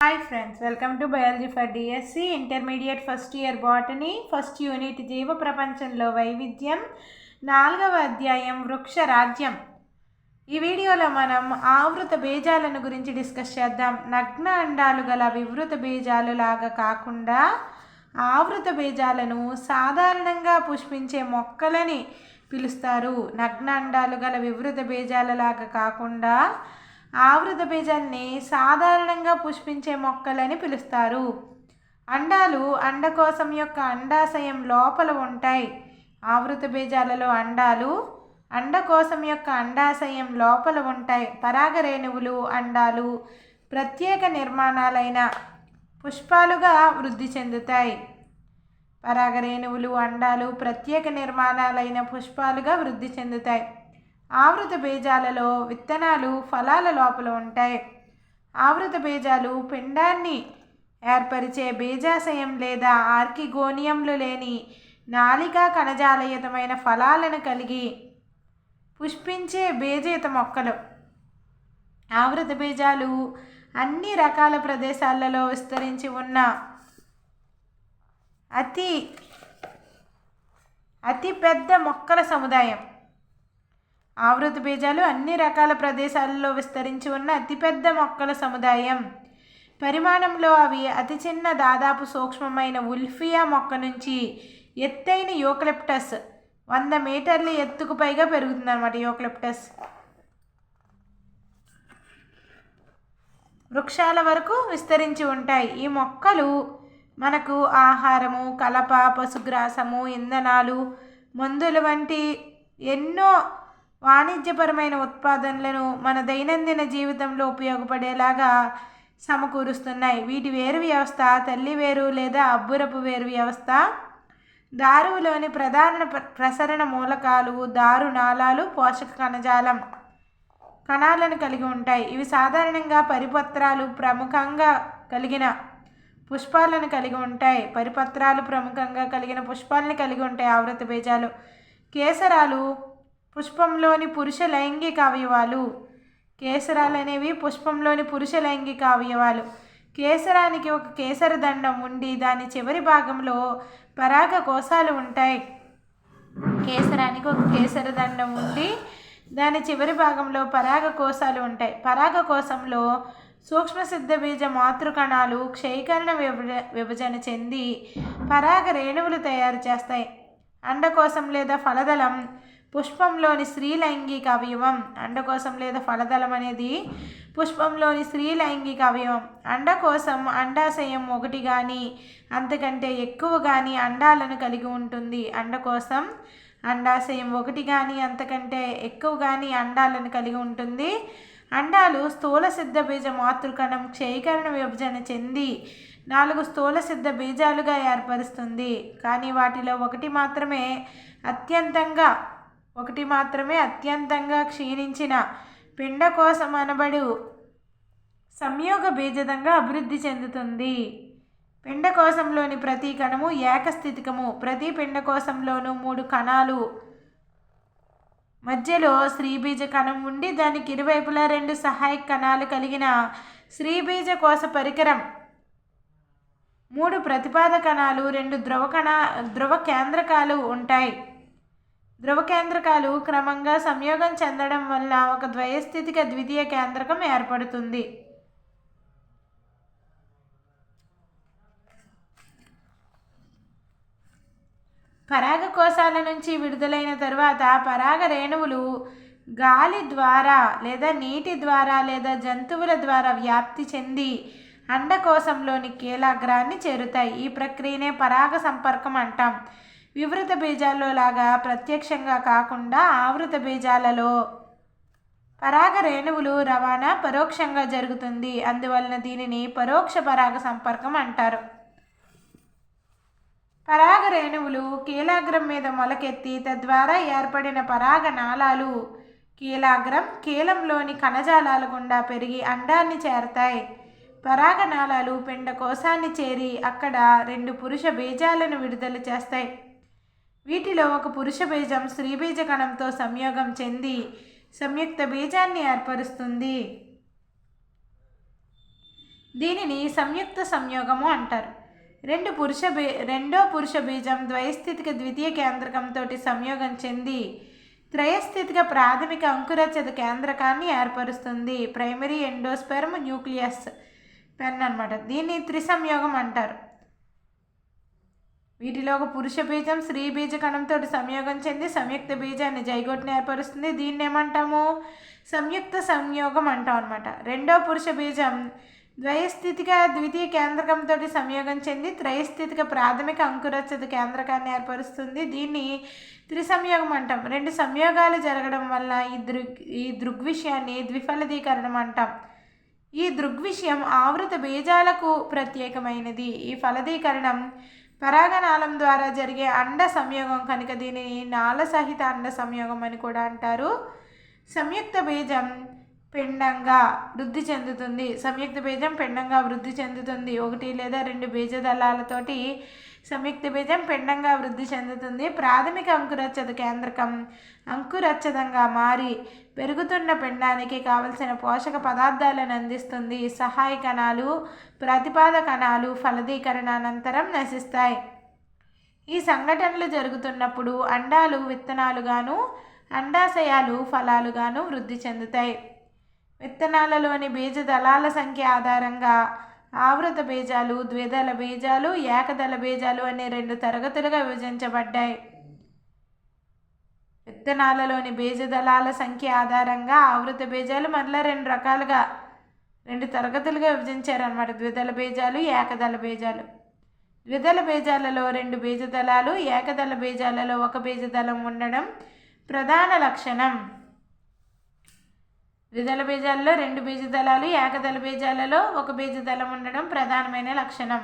Hi friends welcome to biology for DSC intermediate first year botany first unit జీవ ప్రపంచంలో వైవిధ్యం నాలుగవ అధ్యాయం వృక్ష రాజ్యం ఈ వీడియోలో మనం ఆవృత బీజాలను గురించి డిస్కస్ చేద్దాం. నగ్న అండాలు గల వివృత బీజాలు లాగా కాకుండా ఆవృత బీజాలను సాధారణంగా పుష్పించే మొక్కలని పిలుస్తారు. నగ్న అండాలు గల వివృత బీజాలలాగా కాకుండా ఆవృత బీజాన్ని సాధారణంగా పుష్పించే మొక్కలని పిలుస్తారు. అండాలు అండకోశం యొక్క అండాశయం లోపల ఉంటాయి. ఆవృత బీజాలలో అండాలు అండకోశం యొక్క అండాశయం లోపల ఉంటాయి. పరాగరేణువులు అండాలు ప్రత్యేక నిర్మాణాలైన పుష్పాలుగా వృద్ధి చెందుతాయి. పరాగరేణువులు అండాలు ప్రత్యేక నిర్మాణాలైన పుష్పాలుగా వృద్ధి చెందుతాయి. ఆవృత బీజాలలో విత్తనాలు ఫలాల లోపల ఉంటాయి. ఆవృత బీజాలు పిండాన్ని ఏర్పరిచే బీజాశయం లేదా ఆర్కిగోనియంలు లేని నాలికా కణజాలయుతమైన ఫలాలను కలిగి పుష్పించే బీజయుత మొక్కలు. ఆవృత బీజాలు అన్ని రకాల ప్రదేశాలలో విస్తరించి ఉన్న అతి అతి పెద్ద మొక్కల సముదాయం. ఆవృత బీజాలు అన్ని రకాల ప్రదేశాలలో విస్తరించి ఉన్న అతిపెద్ద మొక్కల సముదాయం. పరిమాణంలో అవి అతి చిన్న దాదాపు సూక్ష్మమైన ఉల్ఫియా మొక్క నుంచి ఎత్తైన యూకలిప్టస్ వంద మీటర్ల ఎత్తుకు పైగా పెరుగుతుందన్నమాట యూకలిప్టస్. వృక్షాల వరకు విస్తరించి ఉంటాయి. ఈ మొక్కలు మనకు ఆహారము కలప పశుగ్రాసము ఇంధనాలు మందులు వంటి ఎన్నో వాణిజ్యపరమైన ఉత్పాదనలను మన దైనందిన జీవితంలో ఉపయోగపడేలాగా సమకూరుస్తున్నాయి. వీటి వేరు వ్యవస్థ తల్లి వేరు లేదా అబ్బురపు వేరు వ్యవస్థ. దారువులోని ప్రధాన ప్రసరణ మూలకాలు దారు నాళాలు పోషక కణజాలం కణాలను కలిగి ఉంటాయి. ఇవి సాధారణంగా పరిపత్రాలు ప్రముఖంగా కలిగిన పుష్పాలను కలిగి ఉంటాయి. పరిపత్రాలు ప్రముఖంగా కలిగిన పుష్పాలను కలిగి ఉంటాయి. ఆవృత బీజాలు కేసరాలు పుష్పంలోని పురుష లైంగిక అవయవాలు. కేసరాలు అనేవి పుష్పంలోని పురుష లైంగిక అవయవాలు. కేసరానికి ఒక కేసర దండం ఉండి దాని చివరి భాగంలో పరాగ కోశాలు ఉంటాయి. కేసరానికి ఒక కేసర దండం ఉండి దాని చివరి భాగంలో పరాగ కోశాలు ఉంటాయి. పరాగ కోశంలో సూక్ష్మ సిద్ధ బీజ మాతృకణాలు క్షయీకరణ విభజ విభజన చెంది పరాగ రేణువులు తయారు చేస్తాయి. అండకోశం లేదా ఫలదళం పుష్పంలోని స్త్రీ లైంగిక అవయవం అండకోశం లేదా ఫలదళం అనేది పుష్పంలోని స్త్రీ లైంగిక అవయవం అండకోశం అండాశయం ఒకటి కానీ అంతకంటే ఎక్కువ కానీ అండాలను కలిగి ఉంటుంది. అండకోశం అండాశయం ఒకటి కానీ అంతకంటే ఎక్కువ కానీ అండాలను కలిగి ఉంటుంది. అండాలు స్థూల సిద్ధ బీజ మాతృకణం క్షయీకరణ విభజన చెంది నాలుగు స్థూల సిద్ధ బీజాలుగా ఏర్పరుస్తుంది. కానీ వాటిలో ఒకటి మాత్రమే అత్యంతంగా ఒకటి మాత్రమే అత్యంతంగా క్షీణించిన పిండకోశం అనబడు సంయోగ బీజదంగా అభివృద్ధి చెందుతుంది. పిండకోశంలోని ప్రతి కణము ఏకస్థితికము. ప్రతి పిండకోశంలోనూ మూడు కణాలు మధ్యలో స్త్రీబీజ కణం ఉండి దానికి ఇరువైపులా రెండు సహాయక కణాలు కలిగిన శ్రీబీజ కోశ పరికరం. మూడు ప్రతిపాద కణాలు రెండు ధ్రువ కణ ధ్రువ కేంద్రకాలు ఉంటాయి. ధ్రువ కేంద్రకాలు క్రమంగా సంయోగం చెందడం వల్ల ఒక ద్వయస్థితిక ద్వితీయ కేంద్రకం ఏర్పడుతుంది. పరాగ కోశాల నుంచి విడుదలైన తరువాత పరాగ రేణువులు గాలి ద్వారా లేదా నీటి ద్వారా లేదా జంతువుల ద్వారా వ్యాప్తి చెంది అండకోశంలోని కీలాగ్రాన్ని చేరుతాయి. ఈ ప్రక్రియనే పరాగ సంపర్కం అంటాం. వివృత బీజాల్లో లాగా ప్రత్యక్షంగా కాకుండా ఆవృత బీజాలలో పరాగ రేణువులు రవాణా పరోక్షంగా జరుగుతుంది. అందువలన దీనిని పరోక్ష పరాగ సంపర్కం అంటారు. పరాగ రేణువులు కీలాగ్రం మీద మొలకెత్తి తద్వారా ఏర్పడిన పరాగ నాళాలు కీలాగ్రం కీలంలోని కణజాలాల గుండా పెరిగి అండాన్ని చేరతాయి. పరాగ నాళాలు పిండ కోశాన్ని చేరి అక్కడ రెండు పురుష బీజాలను విడుదల చేస్తాయి. వీటిలో ఒక పురుష బీజం స్త్రీ బీజ కణంతో సంయోగం చెంది సంయుక్త బీజాన్ని ఏర్పరుస్తుంది. దీనిని సంయుక్త సంయోగము అంటారు. రెండు పురుష బీ రెండో పురుష బీజం ద్వయస్థితిక ద్వితీయ కేంద్రకంతో సంయోగం చెంది త్రయస్థితిక ప్రాథమిక అంకురచత కేంద్రకాన్ని ఏర్పరుస్తుంది. ప్రైమరీ ఎండోస్పెర్మ్ న్యూక్లియస్ పెన్ అనమాట దీన్ని త్రిసంయోగం అంటారు. వీటిలో ఒక పురుష బీజం స్త్రీ బీజ కణంతో సంయోగం చెంది సంయుక్త బీజాన్ని జైగోట్ని ఏర్పరుస్తుంది. దీన్ని ఏమంటాము? సంయుక్త సంయోగం అంటాం అనమాట రెండో పురుష బీజం ద్వయస్థితిక ద్వితీయ కేంద్రకంతో సంయోగం చెంది త్రయస్థితిక ప్రాథమిక అంకురచ్చద కేంద్రకాన్ని ఏర్పరుస్తుంది. దీన్ని త్రిసంయోగం అంటాం. రెండు సంయోగాలు జరగడం వల్ల ఈ దృగ్ ఈ దృగ్విషయాన్ని ద్విఫలదీకరణం అంటాం. ఈ దృగ్విషయం ఆవృత బీజాలకు ప్రత్యేకమైనది. ఈ ఫలదీకరణం పరాగనాళం ద్వారా జరిగే అండ సంయోగం కనుక దీనిని నాళ సహిత అండ సంయోగం అని కూడా అంటారు. సంయుక్త బీజం పిండంగా వృద్ధి చెందుతుంది. సంయుక్త బీజం పిండంగా వృద్ధి చెందుతుంది. ఒకటి లేదా రెండు బీజదళాలతోటి సంయుక్త బీజం పిండంగా వృద్ధి చెందుతుంది. ప్రాథమిక అంకురచ్చద కేంద్రకం అంకురచ్చదంగా మారి పెరుగుతున్న పిండానికి కావలసిన పోషక పదార్థాలను అందిస్తుంది. సహాయ కణాలు ప్రతిపాద కణాలు ఫలదీకరణ అనంతరం నశిస్తాయి. ఈ సంఘటనలు జరుగుతున్నప్పుడు అండాలు విత్తనాలుగాను అండాశయాలు ఫలాలుగాను వృద్ధి చెందుతాయి. విత్తనాలలోని బీజ దళాల సంఖ్య ఆధారంగా ఆవృత బీజాలు ద్విదళ బీజాలు ఏకదళ బీజాలు అనే రెండు తరగతులుగా విభజించబడ్డాయి. విత్తనాలలోని బీజదళాల సంఖ్య ఆధారంగా ఆవృత బీజాలు మరలా రెండు రకాలుగా రెండు తరగతులుగా విభజించారన్నమాట. ద్విదళ బీజాలు ఏకదళ బీజాలు. ద్విదళ బీజాలలో రెండు బీజదళాలు ఏకదళ బీజాలలో ఒక బీజదళం ఉండడం ప్రధాన లక్షణం. ద్విదళ బీజాలలో రెండు బీజదళాలు ఏకదళ బీజాలలో ఒక బీజదళం ఉండడం ప్రధానమైన లక్షణం.